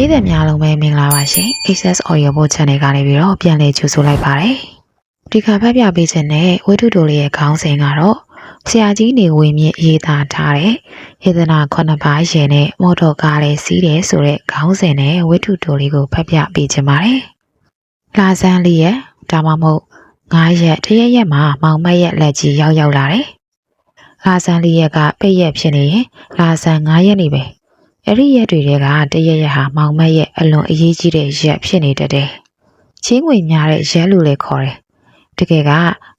ပြည်သက်များလုံးပဲမင်္ဂလာပါရှင် Access Audio Board Channel ကနေပြီးတော့ပြန်လည်ကြိုဆိုလိုက်ပါတယ်ဒီခါဖတ်ပြပေးခြင်းနဲ့ဝိတုတိုလေးရဲ့ခေါင်းစဉ်ကတော့ဆရာကြီးနေဝင်းမြင့်ရေးသားထားတဲ့ယေဒနာခုနှစ်ပါးရဲ့နဲ့မော်တော်ကားလေးစီးတယ်ဆိုတဲ့ခေါင်းစဉ်နဲ့ဝိတုတိုလေးကိုဖတ်ပြပေးခြင်းပါတယ်လာဇန်လေးရဲ့ဒါမှမဟုတ်ငါးရက်တရက်ရက်မှာမောင်မက်ရဲ့လက်ကြီးရောက်ရောက်လာတယ်လာဇန်လေးရက်ကပိတ်ရက်ဖြစ်နေရင်လာဇန်9ရက်နေပဲ အဲ့ဒီရက်တွေကတရက်ရက်ဟာမောင်မက်ရဲ့အလွန်အရေးကြီးတဲ့ရက်ဖြစ်နေတတ်တယ်။ချင်းငွေများတဲ့ရက်လို့လည်းခေါ်တယ်။တကယ်က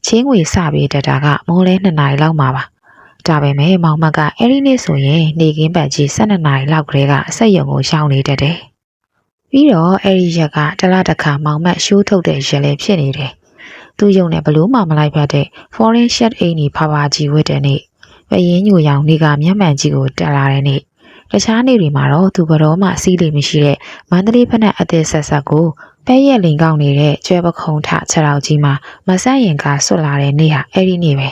ချင်းငွေစပြီးတက်တာကမိုးလဲ2နာရီလောက်မှာပါ။ဒါပေမဲ့မောင်မက်ကအဲ့ဒီနေ့ဆိုရင်နေကင်းပတ်ကြီး12နာရီလောက်ကလေးကအဆက်ရုံကိုရှောင်းနေတတ်တယ်။ပြီးတော့အဲ့ဒီရက်ကတလားတစ်ခါမောင်မက်ရှိုးထုတ်တဲ့ရက်လည်းဖြစ်နေတယ်။သူ့ယုံနဲ့ဘလို့မှမလိုက်ဖက်တဲ့ foreign shirt အိမ်ကြီးဖာဖာကြီးဝတ်တဲ့နေ့ပရင်ညိုရောင်နေကမျက်မှန်ကြီးကိုတက်လာတဲ့နေ့ တခြားနေ့တွေမှာတော့သူဘတော်မှစီးလိမရှိတဲ့မန္တလေးဖက်နဲ့အသက်ဆက်ဆက်ကိုပဲရက်လင်ကောက်နေတဲ့ကျွဲပခုံထခြေတော်ကြီးမှာမဆက်ရင်ကဆွတ်လာတဲ့နေ့ဟာအဲ့ဒီနေ့ပဲ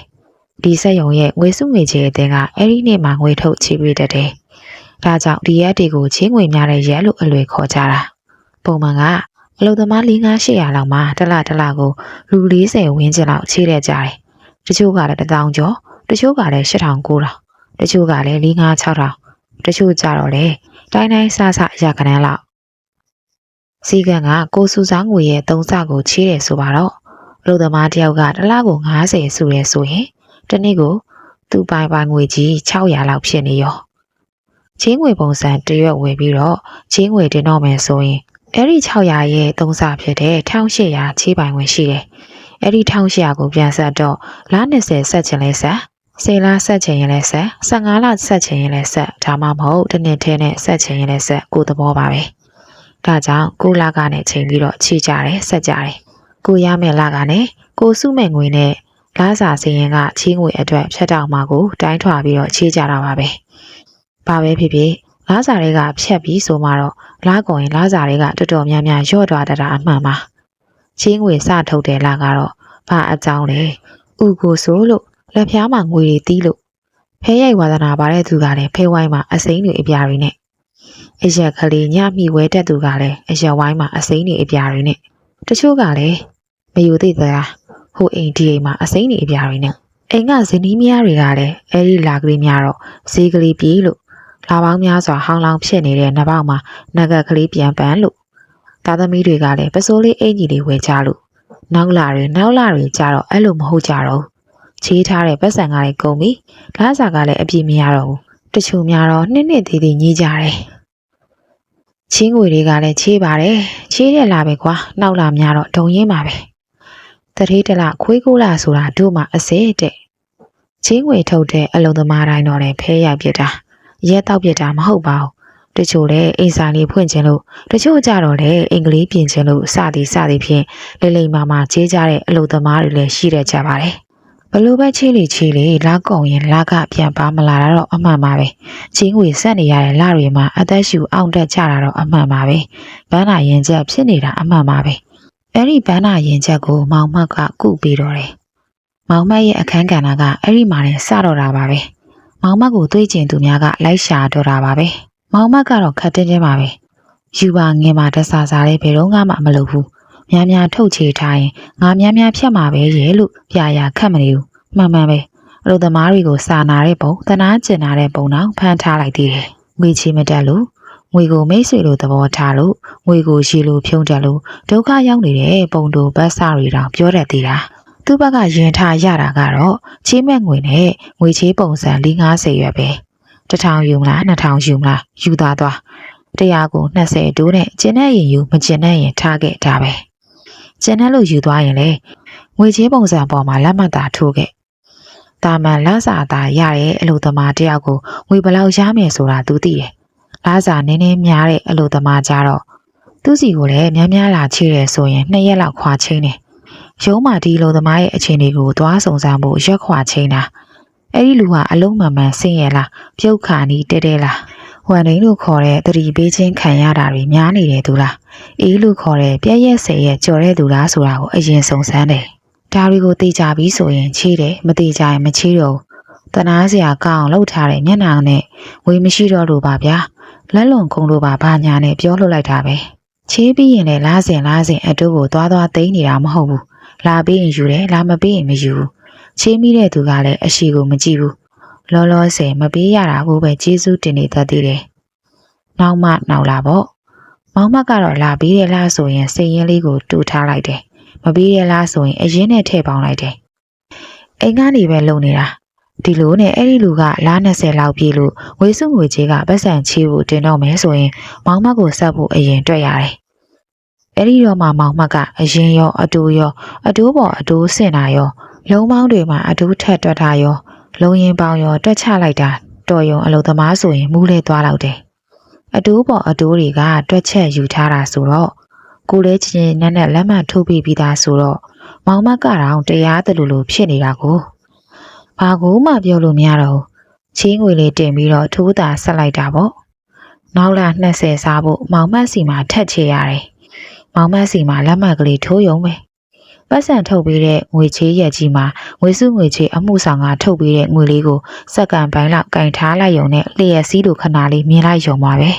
ဒီဆက်ယုံရဲ့ငွေစုငွေချေအတင်းကအဲ့ဒီနေ့မှာငွေထုတ်ချေပေးတတ်တယ်။ဒါကြောင့်ဒီရက်တွေကိုချင်းငွေများတဲ့ရက်လို့အလွယ်ခေါ်ကြတာ။ပုံမှန်ကအလုပ်သမား၄500လောက်မှာတစ်လတစ်လကိုလူ40ဝန်းကျင်လောက်ချေတဲ့ကြတယ်။တချို့ကလည်း1000ကျော်တချို့ကလည်း8900တချို့ကလည်း5 6000 တချို့ကြတော့လေတိုင်းတိုင်းဆဆရခဏန်းလောက်စီကံကကိုစုစားငွေရဲ့သုံးဆကိုချေးတယ်ဆိုပါတော့အလုပ်သမားတယောက်ကတစ်လကို90ဆိုရဲဆိုရင်တစ်နေ့ကိုသူပိုင်ပိုင်ငွေကြီး600လောက်ဖြစ်နေရောချင်းငွေပုံစံတရွက်ဝယ်ပြီးတော့ချင်းငွေတင်တော့မယ်ဆိုရင်အဲ့ဒီ600ရဲ့သုံးဆဖြစ်တဲ့1800ချေးပိုင်ဝင်ရှိတယ်အဲ့ဒီ1800ကိုပြန်ဆက်တော့လား20ဆက်ချင်လဲဆက် စေလဆက်ချင်ရင်လည်းဆက်15လဆက်ချင်ရင်လည်းဆက်ဒါမှမဟုတ်တစ်နှစ်ထဲနဲ့ဆက်ချင်ရင်လည်းဆက်ကိုသဘောပါပဲဒါကြောင့်ကိုလကနဲ့ချိန်ပြီးတော့ချီကြတယ်ဆက်ကြတယ်ကိုရမယ့်လကနဲ့ကိုစုမဲ့ငွေနဲ့လာစာစရင်ကချီးငွေအတွက်ဖြတ်တောက်မှာကိုတိုင်းထွာပြီးတော့ချီးကြတာပါပဲဘာပဲဖြစ်ဖြစ်လာစာတွေကဖြတ်ပြီးဆိုမှတော့လာကုန်ရင်လာစာတွေကတော်တော်များများရော့သွားတတာအမှန်ပါချီးငွေစထုတ်တယ်လာကတော့ဘာအကြောင်းလဲဥကိုဆိုလို့ လက်ဖျားမှာငွေတွေတီးလို့ဖဲရိုက်ဝါသနာပါတဲ့သူကလည်းဖဲဝိုင်းမှာအစိမ်းတွေအပြာတွေနဲ့အရက်ကလေးညမိဝဲတက်သူကလည်းအရက်ဝိုင်းမှာအစိမ်းတွေအပြာတွေနဲ့တချို့ကလည်းမယူသိသလားဟိုအိမ်ဒီအိမ်မှာအစိမ်းတွေအပြာတွေနဲ့အိမ်ကဇနီးမယားတွေကလည်းအဲ့ဒီလာကလေးများတော့ဈေးကလေးပြေးလို့လာပေါင်းများစွာဟောင်းလောင်းဖြစ်နေတဲ့နှပေါက်မှာနဂတ်ကလေးပြန်ပန်းလို့သားသမီးတွေကလည်းပစိုးလေးအင်ကြီးလေးဝယ်ကြလို့နောက်လာတွေနောက်လာတွေကြတော့အဲ့လိုမဟုတ်ကြတော့ဘူး ချေးထားတဲ့ပတ်စံကလည်းကုန်ပြီ။လာစာကလည်းအပြည့်မရတော့ဘူး။တချို့များတော့နှစ်နှစ်သေးသေးညီးကြတယ်။ချင်းငွေတွေကလည်းချေးပါတယ်။ချေးရလာပဲကွာ။နောက်လာများတော့ဒုံရင်းပါပဲ။တတိတလခွေးကိုလာဆိုတာတို့မှအစေတဲ့။ချင်းငွေထုတ်တဲ့အလုံသမားတိုင်းတော့လည်းဖဲရိုက်ပြစ်တာ။ရဲတောက်ပြစ်တာမဟုတ်ပါဘူး။တချို့လည်းအိမ်စာလေးဖွင့်ခြင်းလို့တချို့ကြတော့လည်းအင်္ဂလိပ်ပြင်ခြင်းလို့စသည်စသည်ဖြင့်လိမ့်လိမ့်မာမာချေးကြတဲ့အလုံသမားတွေလည်းရှိတဲ့ကြပါတယ်။ ဘလို့ပဲချေးလေချေးလေလာကုန်ရင်လာကပြန်ပါမလာတာတော့အမှန်ပါပဲချင်းငွေဆက်နေရတဲ့လတွေမှာအသက်ရှူအောင်တက်ကြတာတော့အမှန်ပါပဲဘန်းနာရင်ချက်ဖြစ်နေတာအမှန်ပါပဲအဲ့ဒီဘန်းနာရင်ချက်ကိုမောင်မတ်ကကုပြီးတော့တယ်မောင်မတ်ရဲ့အခန်းကဏ္ဍကအဲ့ဒီမှာနဲ့စတော့တာပါပဲမောင်မတ်ကိုတွေးကျင်သူများကလိုက်ရှာတော့တာပါပဲမောင်မတ်ကတော့ခက်တင်းတင်းပါပဲယူပါငင်မှာတဆာစားလေးဘယ်တော့မှမလုပ်ဘူး များများထုတ်ချေထားရင်ငါများများဖြတ်မှာပဲရဲ့လို့ပြာရာခတ်မနေဘူးမှန်မှန်ပဲအလုပ်သမားတွေကိုစာနာတဲ့ပုံတနာကျင်နာတဲ့ပုံတော့ဖန်ထားလိုက်သေးတယ်ငွေချေမတက်လို့ငွေကိုမိတ်ဆွေလိုသဘောထားလို့ငွေကိုရှိလို့ဖြုံးတက်လို့ဒုက္ခရောက်နေတဲ့ပုံတို့ဘတ်စာတွေတောင်ပြောတတ်သေးတာသူ့ဘက်ကရင်ထားရတာကတော့ချေးမဲ့ငွေနဲ့ငွေချေးပုံစံ450ရွက်ပဲတစ်ထောင်ယူမလားနှစ်ထောင်ယူမလားယူသားသွားတရားကို20တိုးနဲ့ကျင်းတဲ့ရင်ယူမကျင်းတဲ့ရင်ထားခဲ့တာပဲ ကျန်တဲ့လို့ယူသွားရင်လေငွေချေးပုံစံပေါ်မှာလက်မှတ်သာထိုးခဲ့။တာမန်လစာသာရတဲ့အလုပ်သမားတယောက်ကိုငွေဘယ်လောက်ရမယ်ဆိုတာသူသိတယ်။လစာနည်းနည်းများတဲ့အလုပ်သမားကြတော့သူစီကိုလည်းများများလာချေးတယ်ဆိုရင်နှစ်ရက်လောက်ခွာချင်းတယ်။ရုံးမှာဒီအလုပ်သမားရဲ့အခြေအနေကိုသွားစုံစမ်းဖို့ရက်ခွာချင်းတာ။အဲ့ဒီလူကအလုံးမှန်မှန်ဆင်းရဲလားပြုတ်ခါနီးတဲတဲလား ဝမ်ရင်းလို့ခေါ်တဲ့တတိပေးချင်းခံရတာတွေများနေတယ်သူလားအေးလို့ခေါ်တဲ့ပြက်ရက်ဆယ်ရက်ကြော်တဲ့သူလားဆိုတာကိုအရင်စုံစမ်းတယ်။ဒါတွေကိုသိကြပြီဆိုရင်ချေးတယ်မသိကြရင်မချေးတော့ဘူး။တတနာစရာကောင်းအောင်လှုပ်ထားတဲ့မျက်နှာနဲ့ဝေမရှိတော့လို့ပါဗျာလက်လွန်ခုံလို့ပါဘာညာနဲ့ပြောလွတ်လိုက်တာပဲချေးပြီးရင်လည်းလားစင်လားစင်အတူကိုသွားသွားသိမ်းနေတာမဟုတ်ဘူးလာပြီးရင်ယူတယ်လာမပြီးရင်မယူဘူးချေးမိတဲ့သူကလည်းအရှိကိုမကြည့်ဘူး လောလောဆယ်မပေးရတာကိုပဲကျေးဇူးတင်နေတတ်သေးတယ်နောက်မှနောက်လာပေါ့မောင်မကတော့လာပြီးတဲ့လားဆိုရင်စိတ်ရင်းလေးကိုတူထားလိုက်တယ်မပြီးတဲ့လားဆိုရင်အရင်နဲ့ထည့်ပေါင်းလိုက်တယ်အိမ်ကနေပဲလုံနေတာဒီလိုနဲ့အဲ့ဒီလူကလား20လောက်ပြေးလို့ဝေစုငွေကြီးကပတ်စံချေးဖို့တင်တော့မယ်ဆိုရင် မောင်မတ်ကိုဆက်ဖို့အရင်တွေ့ရတယ်။အဲ့ဒီတော့မှမောင်မတ်ကအရင်ရောအတူရောအတူပေါ်အတူဆင်တာရော လုံးပေါင်းတွေမှာအတူထက်တွက်တာရော လုံးရင်ပေါင်းရောတွက်ချလိုက်တာတော်ရုံအလုသမားဆိုရင်မူးလဲသွားလောက်တယ်။အတူပေါ်အတူတွေကတွက်ချက်ယူထားတာဆိုတော့ကိုလေးချင်းနဲ့နဲ့လက်မှတ်ထိုးပြီးပြီးသားဆိုတော့မောင်မတ်ကတော့တရားတလူလိုဖြစ်နေတာကိုဘာကိုမှပြောလို့မရတော့ဘူးချင်းငွေလေးတင်ပြီးတော့ထိုးတာဆက်လိုက်တာပေါ့နောက်လာ20စားဖို့မောင်မတ်စီမှာထက်ချေရတယ်မောင်မတ်စီမှာလက်မှတ်ကလေးထိုးရုံပဲ ပတ်စံထုတ်ပြီးတဲ့ငွေချေးရက်ကြီးမှာငွေစုငွေချေးအမှုဆောင်ကထုတ်ပြီးတဲ့ငွေလေးကိုစက္ကန့်ပိုင်းလောက်ကင်ထားလိုက်ရုံနဲ့လျှက်စီးလိုခဏလေးမြင်လိုက်ရုံပါပဲ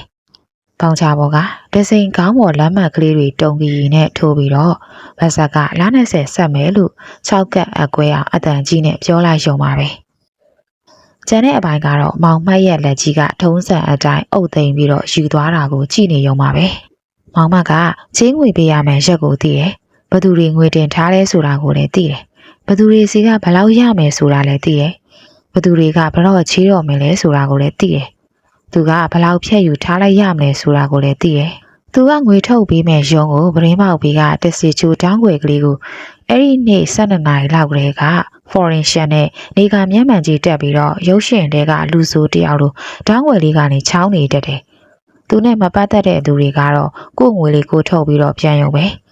ပေါင်ချဘောကဒစိန်ကောင်းပေါ်လက်မှတ်ကလေးတွေတုံကြီးနဲ့ထိုးပြီးတော့ဗတ်ဆက်ကလား20ဆက်မယ်လို့6ကက်အကွဲအောင်အတန်ကြီးနဲ့ပြောလိုက်ရုံပါပဲကျန်တဲ့အပိုင်းကတော့မောင်မတ်ရဲ့လက်ကြီးကထုံးစံအတိုင်းအုပ်သိမ်းပြီးတော့ယူသွားတာကိုကြည့်နေရုံပါပဲမောင်မတ်ကချင်းငွေပေးရမယ်ရက်ကိုသိတယ် ဘသူတွေငွေတင်ထားလဲဆိုတာကိုလည်းသိတယ်ဘသူတွေစီကဘယ်လောက်ရမယ်ဆိုတာလည်းသိတယ်ဘသူတွေကဘယ်တော့ချေးတော့မယ်လဲဆိုတာကိုလည်းသိတယ်သူကဘယ်လောက်ဖြတ်ယူထားလိုက်ရမလဲဆိုတာကိုလည်းသိတယ်သူကငွေထုတ်ပေးမဲ့ရုံကိုပရင်းမောက်ပေးကတက်စီချူတောင်းွယ်ကလေးကိုအဲ့ဒီနေ့12နာရီလောက်ကလေးက foreign share နဲ့နေကမျက်မှန်ကြီးတက်ပြီးတော့ရုပ်ရှင်တွေကလူဆိုတယောက်လိုတောင်းွယ်လေးကနေချောင်းနေတတ်တယ်။သူနဲ့မပတ်သက်တဲ့သူတွေကတော့ကို့ငွေလေးကိုထုတ်ပြီးတော့ပြန်ရုံပဲ။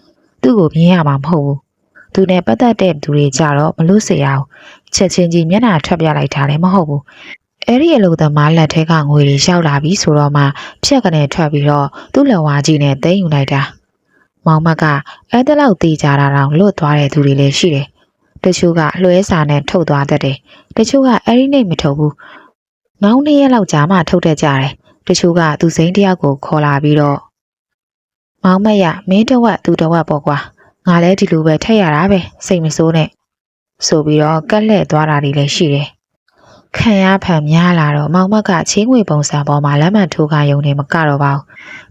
သူ့ကိုမြင်ရမှာမဟုတ်ဘူး။သူနဲ့ပတ်သက်တဲ့သူတွေကြတော့မလို့စေရအောင်ချက်ချင်းကြီးမျက်နှာထွက်ပြလိုက်တာလည်းမဟုတ်ဘူး။အဲ့ဒီအလုပ်သမားလက်ထဲကငွေတွေရောက်လာပြီဆိုတော့မှဖြက်ကနေထွက်ပြီးတော့သူ့လက်ဝါးကြီးနဲ့သိမ်းယူလိုက်တာမောင်မတ်ကအဲ့တလောက်တေးကြတာတော့လွတ်သွားတဲ့သူတွေလည်းရှိတယ်တချို့ကလွှဲစာနဲ့ထုတ်သွားတတ်တယ်တချို့ကအဲ့ဒီနေ့မထုတ်ဘူးနောက်နှစ်ရက်လောက်ကြာမှထုတ်တတ်ကြတယ်တချို့ကသူစိမ်းတယောက်ကိုခေါ်လာပြီးတော့ မောင်မတ်ရမင်းတဝက်သူတဝက်ပေါ့ကွာငါလည်းဒီလိုပဲထည့်ရတာပဲစိတ်မဆိုးနဲ့ဆိုပြီးတော့ကက်လက်သွားတာတွေလည်းရှိတယ်ခံရဖန်များလာတော့မောင်မတ်ကချင်းငွေပုံစံပေါ်မှာလက်မှတ်ထိုးခိုင်းရုံနဲ့မကတော့ပါဘူး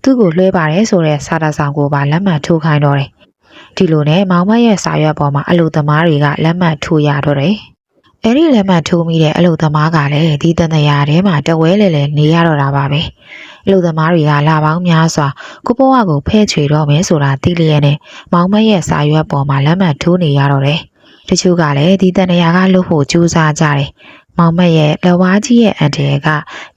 သူ့ကိုလွှဲပါတယ်ဆိုတဲ့စာတဆောင်ကိုပါလက်မှတ်ထိုးခိုင်းတော့တယ်ဒီလိုနဲ့မောင်မတ်ရဲ့စာရွက်ပေါ်မှာအလူသမားတွေကလက်မှတ်ထိုးရတော့တယ် အဲ့ဒီလက်မှတ်ထိုးမိတဲ့အလူသမားကလည်းဒီတန်တရာထဲမှာတဝဲလေလေနေရတော့တာပါပဲအလူသမားတွေကလာပေါင်းများစွာကိုပိုးဝကိုဖဲ့ချွေတော့မယ်ဆိုတာသိလျက်နဲ့မောင်မတ်ရဲ့စာရွက်ပေါ်မှာလက်မှတ်ထိုးနေရတော့တယ်တချို့ကလည်းဒီတန်တရာကလွတ်ဖို့ကြိုးစားကြတယ်မောင်မက်ရဲ့လက်ဝါးကြီးရဲ့အန်တယ်က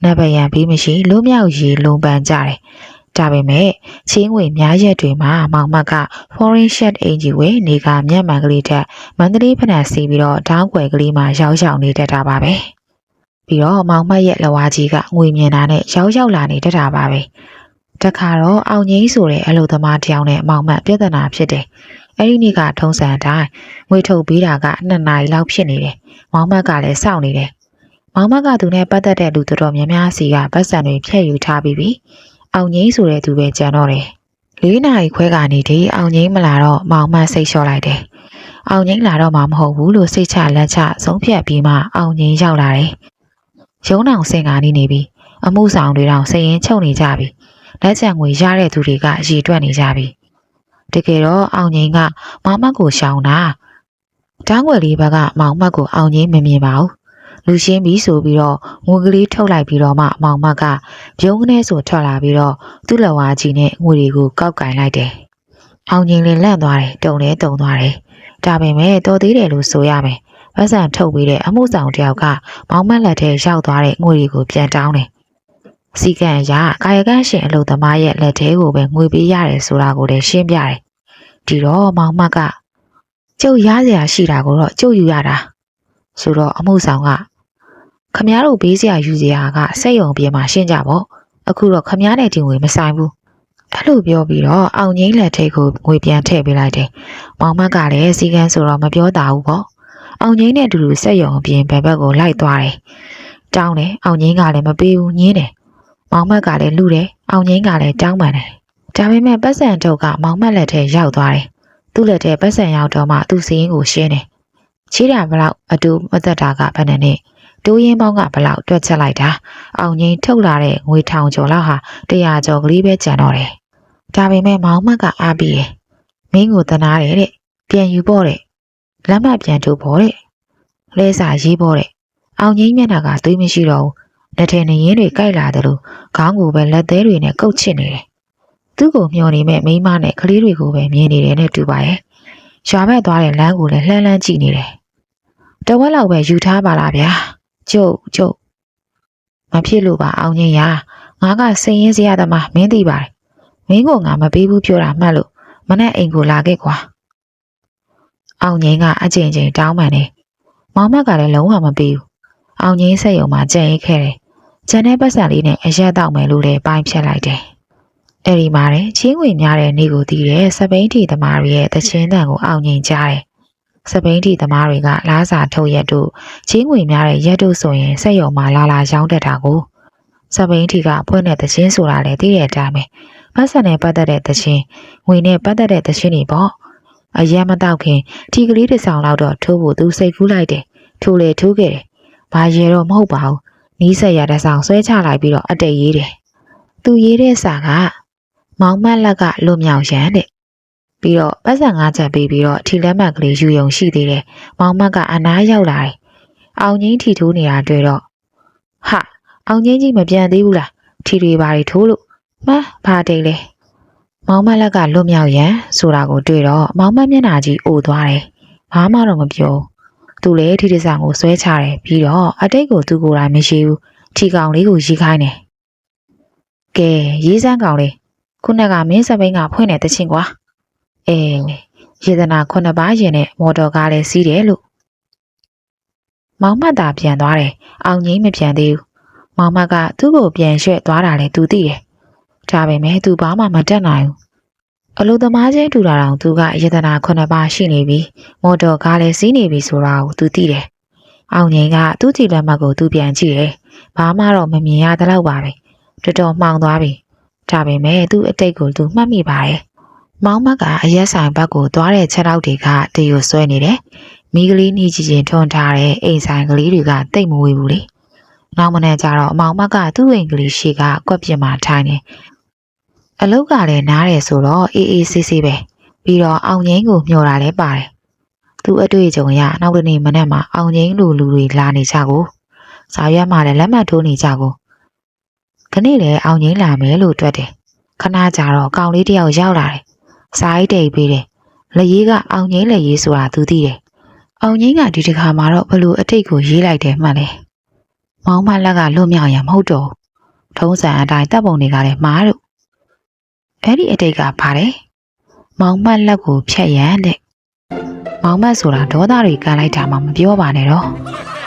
နဘယံပြီးမရှိလွမြောက်ရီလုံးပန်းကြတယ်။ ဒါပေမဲ့ချင်းငွေများရက်တွေမှာမောင်မက်က foreign shirt အင်ဂျီဝေနေကမျက်မှန်ကလေးတက်မန္တလေးဖနက်စီးပြီးတော့တောင်းွယ်ကလေးမှာရောက်ရောက်နေတတ်တာပါပဲ။ပြီးတော့မောင်မက်ရဲ့လက်ဝါးကြီးကငွေမြင်တာနဲ့ရောက်ရောက်လာနေတတ်တာပါပဲ။တခါတော့အောင်ငိမ့်ဆိုတဲ့အလုပ်သမားတယောက်နဲ့မောင်မက်ပြဿနာဖြစ်တယ်။အဲ့ဒီနေ့ကထုံးစံအတိုင်းငွေထုတ်ပေးတာက2နာရီလောက်ဖြစ်နေတယ်။မောင်မက်ကလည်းစောင့်နေတယ်။မောင်မက်ကသူနဲ့ပတ်သက်တဲ့လူတော်တော်များများစီကပတ်စံတွေဖြည့်ယူထားပြီးပြီ။ အောင်ငိမ့်ဆိုတဲ့သူပဲကြံတော့တယ်။လေးနာရီခွဲကနေဒီအောင်ငိမ့်မလာတော့မောင်မစိတ်လျှော့လိုက်တယ်။အောင်ငိမ့်လာတော့မှမဟုတ်ဘူးလို့စိတ်ချလက်ချဆုံးဖြတ်ပြီးမှအောင်ငိမ့်ရောက်လာတယ်။ရုံးတောင်စင်ကနေနေပြီ။အမှုဆောင်တွေတောင်စည်ရင်ချုပ်နေကြပြီ။လက်ချံငွေရတဲ့သူတွေကအည်တွက်နေကြပြီ။တကယ်တော့အောင်ငိမ့်ကမောင်မက်ကိုရှောင်တာ။တောင်းွယ်လေးဘက်ကမောင်မက်ကိုအောင်ငိမ့်မမြင်ပါဘူး။ လူရှင်းပြီဆိုပြီးတော့ငွေကလေးထုတ်လိုက်ပြီးတော့မှမောင်မက်ကပြုံးကနေဆိုထွက်လာပြီးတော့သူ့လက်ဝါးကြီးနဲ့ငွေတွေကိုကောက်ကင်လိုက်တယ်။အောင်ငိမ့်လည်းလန့်သွားတယ်တုံလဲတုံသွားတယ်။ဒါပေမဲ့တော်သေးတယ်လို့ဆိုရမယ်။ပတ်စံထုတ်ပြီးတဲ့အမှုဆောင်တယောက်ကမောင်မက်လက်ထဲရောက်သွားတဲ့ငွေတွေကိုပြန်တောင်းတယ်။စီကံရကာယကံရှင်အလုပ်သမားရဲ့လက်ထဲကိုပဲငွေပေးရတယ်ဆိုတာကိုလည်းရှင်းပြတယ်။ဒီတော့မောင်မက်ကကျုပ်ရစရာရှိတာကိုတော့ကျုပ်ယူရတာဆိုတော့အမှုဆောင်က ခမားတို့ဘေးစရာယူစရာကစက်ယုံပြင်မှာရှင်းကြပေါ့အခုတော့ခမားနဲ့တင်ငွေမဆိုင်ဘူးအဲ့လိုပြောပြီးတော့အောင်ငိမ့်လက်ထိတ်ကိုငွေပြန်ထည့်ပေးလိုက်တယ်။မောင်မက်ကလည်းစီကန်းဆိုတော့မပြောတာဘူးပေါ့အောင်ငိမ့်နဲ့အတူတူစက်ရုံအပြင်ဘက်ဘက်ကိုလိုက်သွားတယ်။တောင်းတယ်အောင်ငိမ့်ကလည်းမပေးဘူးညင်းတယ်။မောင်မတ်ကလည်းလူတယ်အောင်ငိမ့်ကလည်းတောင်းပန်တယ်။ဒါပေမဲ့ပတ်စံထုတ်ကမောင်မတ်လက်ထဲရောက်သွားတယ်။သူ့လက်ထဲပတ်စံရောက်တော့မှသူ့စီးရင်ကိုရှင်းတယ်။ချီးတာဘလောက်အတူမသက်တာကဘယ်နဲ့နဲ့ တိုးရင်ပေါင်းကဘလောက်တွက်ချက်လိုက်တာအောင်ငိမ့်ထုတ်လာတဲ့ငွေထောင်ကျော်လောက်ဟာ100ကျော်ကလေးပဲကျန်တော့တယ်။ဒါပေမဲ့မောင်မတ်ကအားပြီးတယ်။မင်းကိုတနာတယ်တဲ့ပြန်ယူဖို့တဲ့လမ်းမပြန်ထုတ်ဖို့တဲ့လဲစာရေးဖို့တဲ့အောင်ငိမ့်မျက်နှာကသွေးမရှိတော့ဘူးလက်ထဲနေရင်းတွေကြိုက်လာတယ်လို့ခေါင်းကိုပဲလက်သေးတွေနဲ့ကုတ်ချစ်နေတယ်။သူ့ကိုမျောနေမဲ့မိန်းမနဲ့ကလေးတွေကိုပဲမြင်နေတယ်နဲ့တူပါရဲ့။ရွာဘက်သွားတဲ့လမ်းကိုလည်းလှမ်းလှမ်းကြည့်နေတယ်။တဝက်လောက်ပဲယူထားပါလားဗျာ။ ကျုပ်ကျုပ်မဖြစ်လို့ပါအောင်ငိမ့်ရငါကစိတ်ရင်းစရာသမားမင်းသိပါတယ်။မင်းကငါမပေးဘူးပြောတာမှတ်လို့မနဲ့အိမ်ကိုလာခဲ့ကွာ။အောင်ငိမ့်ကအကြိမ်ကြိမ်တောင်းပန်တယ်။မောင်မတ်ကလည်းလုံးဝမပေးဘူး။အောင်ငိမ့်ဆက်ယုံမှာကြံ့ရိတ်ခဲ့တယ်။ကျန်တဲ့ပတ်စံလေးနဲ့အရက်တောက်မယ်လို့လည်းပိုင်းဖြတ်လိုက်တယ်။အဲ့ဒီမှာတဲ့ချင်းဝင်များတဲ့နေ့ကိုတည်တဲ့စပိန်တီသမားတွေရဲ့တချင်းတန်ကိုအောင်ငိမ့်ကြားတယ်။ စပိန်တီသမားတွေကလားစာထုတ်ရက်တို့ချင်းဝင်များတဲ့ရက်တို့ဆိုရင်ဆက်ယုံမှာလာလာရောင်းတတ်တာကိုစပိန်တီကအဖွင့်တဲ့တချင်းဆိုတာလည်းသိတဲ့အတိုင်းပဲ။ပတ်စံနဲ့ပတ်သက်တဲ့တချင်းငွေနဲ့ပတ်သက်တဲ့တချင်းတွေပေါ့။အရက်မတော့ခင်ထီကလေးတစ်ဆောင်လောက်တော့ထိုးဖို့သူစိတ်ကူးလိုက်တယ်။ထိုးလေထိုးခဲ့တယ်။ဘာရဲတော့မဟုတ်ပါဘူး။နီးဆက်ရတဲ့ဆောင်ဆွဲချလိုက်ပြီးတော့အတိတ်ရေးတယ်။သူရေးတဲ့စာကမောင်မက်လက်ကလွတ်မြောက်ရန်တဲ့။ ပြီးတော့ပတ်စံငါးချက်ပေးပြီးတော့ထီလက်မှတ်ကလေးယူယုံရှိသေးတယ်။မောင်မက်ကအနားရောက်လာတယ်။အောင်ငင်းထီထိုးနေတာတွေ့တော့ဟာအောင်ငင်းကြီးမပြန်သေးဘူးလား။ထီတွေဘာတွေထိုးလို့မှန်းဘာတိတ်လဲ။မောင်မက်လက်ကလွတ်မြောက်ရန်ဆိုတာကိုတွေ့တော့မောင်မက်မျက်နှာကြီးအိုသွားတယ်။ဘာမှတော့မပြောဘူး။သူလည်းထီတဆောင်ကိုဆွဲချတယ်ပြီးတော့အတိတ်ကိုသူကိုယ်တိုင်မရှိဘူး။ထီကောင်လေးကိုရီးခိုင်းတယ်။ကဲရေးစမ်းကောင်လေးခုနကမင်းစပိန်ကဖွင့်တဲ့တချင်းကွာ။ အဲရေဒနာခုနှစ်ပါးရင်နဲ့မော်တော်ကားလည်းစီးတယ်လို့မောင်မတ်သာပြန်သွားတယ်။အောင်ငိမ့်မပြန်သေးဘူး။မောင်မတ်ကသူ့ကိုပြန်ရွှဲ့သွားတာလည်းသူသိတယ်။ဒါပေမဲ့သူဘာမှမတတ်နိုင်ဘူး။အလိုသမားချင်းတူတာတောင်သူကယတနာခုနှစ်ပါးရှိနေပြီမော်တော်ကားလည်းစီးနေပြီဆိုတာကိုသူသိတယ်။အောင်ငိမ့်ကသူ့ကြည်လက်မှတ်ကိုသူပြန်ကြည့်တယ်။ဘာမှတော့မမြင်ရသလောက်ပါပဲ။တော်တော်မှောင်သွားပြီ။ဒါပေမဲ့သူ့အတိတ်ကိုသူမှတ်မိပါတယ်။ မောင်မတ်ကအရက်ဆိုင်ဘက်ကိုသွားတဲ့ချက်တော့တွေကတည်ရဆွဲနေတယ်။မိကလေးနှီးကြီးချင်းထွန်ထားတဲ့အိမ်ဆိုင်ကလေးတွေကတိတ်မဝေးဘူးလေ။နောက်မနေ့ကျတော့အမောင်မတ်ကသူ့အိမ်ကလေးရှိကကွက်ပြစ်မှာထိုင်နေ။အလုတ်ကလည်းနားတယ်ဆိုတော့အေးအေးဆေးဆေးပဲ။ပြီးတော့အောင်ငိမ့်ကိုမျှော်တာလည်းပါတယ်။သူအတွေ့အကြုံရနောက်တစ်နေ့မနေ့မှာအောင်ငိမ့်လူလူတွေလာနေကြကို။စာရွက်မှာလည်းလက်မှတ်ထိုးနေကြကို။ခနေ့လည်းအောင်ငိမ့်လာမယ်လို့တွက်တယ်။ခဏကြာတော့ကောင်လေးတယောက်ရောက်လာတယ်။ စာအိတ်တိတ်ပေးတယ်။လက်ရေးကအောင်ငိမ့်လက်ရေးဆိုတာသူသိတယ်။အောင်ငိမ့်ကဒီတစ်ခါမှာတော့ဘလို့အတိတ်ကိုရေးလိုက်တယ်မှတ်လေ။မောင်မလက်ကလွတ်မြောက်ရမဟုတ်တော့ဘူး။ထုံးစံအတိုင်းတပ်ပုံတွေကလည်းမှားလို့အဲ့ဒီအတိတ်ကပါတယ်။မောင်မလက်ကိုဖြတ်ရန်တဲ့။မောင်မဆိုတာဒေါသတွေကန်လိုက်တာမှမပြောပါနဲ့တော့။